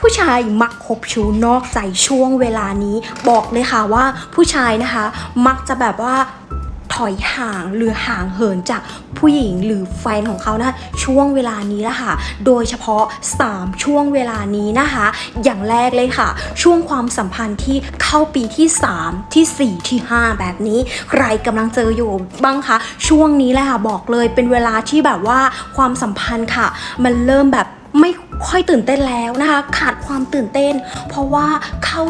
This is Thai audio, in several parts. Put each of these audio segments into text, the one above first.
ผู้ชายมักคบชู้นอกใจช่วงเวลานี้ บอกเลยค่ะว่าผู้ชายนะคะ มักจะแบบว่าถอยห่างหรือห่างเหินจากผู้หญิงหรือแฟนของเขานะช่วงเวลานี้ละค่ะ โดยเฉพาะ 3 ช่วงเวลานี้นะคะ อย่างแรกเลยค่ะ ช่วงความสัมพันธ์ที่เข้าปีที่ 3 ที่ 4 ที่ 5 แบบนี้ ใครกำลังเจออยู่บ้างคะช่วงนี้แหละค่ะบอกเลยเป็นเวลาที่แบบว่าความสัมพันธ์ค่ะ มันเริ่มแบบไม่ ค่อยตื่นเต้นแล้วนะคะ ขาดความตื่นเต้น เพราะว่าเข้า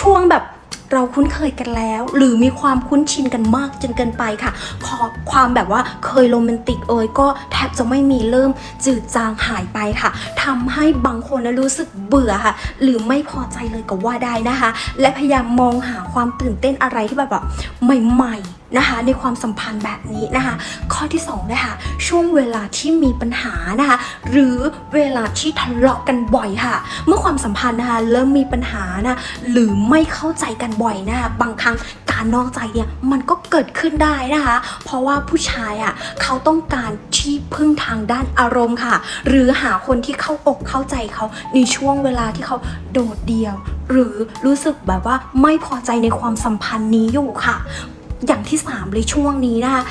ช่วงแบบ เราคุ้นเคยกันแล้ว หรือมีความคุ้นชินกันมากจนเกินไปค่ะ ขอความแบบว่าเคยโรแมนติกเอ่ยก็แทบจะไม่มีเริ่มจืดจางหายไปค่ะทำให้บางคนนะรู้สึกเบื่อค่ะ หรือไม่พอใจเลยก็ว่าได้นะคะ และพยายามมองหาความตื่นเต้นอะไรที่แบบแบบใหม่ๆนะคะ ในความสัมพันธ์แบบนี้นะคะ ข้อที่สองนะคะช่วงเวลาที่มีปัญหานะคะ หรือเวลาที่ทะเลาะกันบ่อยค่ะ เมื่อความสัมพันธ์นะคะเริ่มมีปัญหานะหรือไม่เข้าใจกันบ่อยนะคะบางครั้งการนอกใจเนี่ยมันก็เกิดขึ้นได้นะคะ เพราะว่าผู้ชายอะเขาต้องการที่พึ่งทางด้านอารมณ์ค่ะ หรือหาคนที่เข้าอกเข้าใจเขาในช่วงเวลาที่เขาโดดเดี่ยว หรือรู้สึกแบบว่าไม่พอใจในความสัมพันธ์นี้อยู่ค่ะ อย่างที่ 3 เลยช่วงนี้นะคะ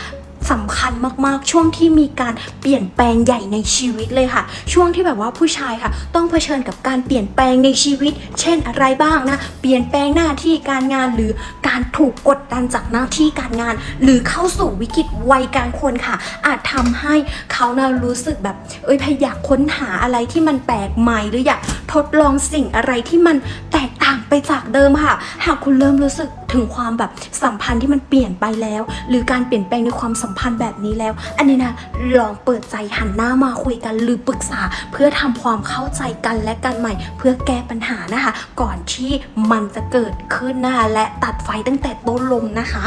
สำคัญมากๆ ช่วงที่มีการเปลี่ยนแปลงใหญ่ในชีวิตเลยค่ะ ช่วงที่แบบว่าผู้ชายค่ะ ต้องเผชิญกับการเปลี่ยนแปลงในชีวิต เช่นอะไรบ้างนะ เปลี่ยนแปลงหน้าที่การงานหรือการถูกกดดันจากหน้าที่การงาน หรือเข้าสู่วิกฤตวัยกลางคนค่ะ อาจทำให้เขานะรู้สึกแบบ เอ้ยพยายามค้นหาอะไรที่มันแปลกใหม่หรืออยากทดลองสิ่งอะไรที่มัน กต่างไปจากเดิมค่ะ หากคุณเริ่มรู้สึกถึงความแบบสัมพันธ์ที่มันเปลี่ยนไปแล้ว หรือการเปลี่ยนแปลงในความสัมพันธ์แบบนี้แล้ว อันนี้นะลองเปิดใจหันหน้ามาคุยกันหรือปรึกษา เพื่อทำความเข้าใจกันและกันใหม่ เพื่อแก้ปัญหานะคะ ก่อนที่มันจะเกิดขึ้นนะคะและตัดไฟตั้งแต่ต้นลมนะคะ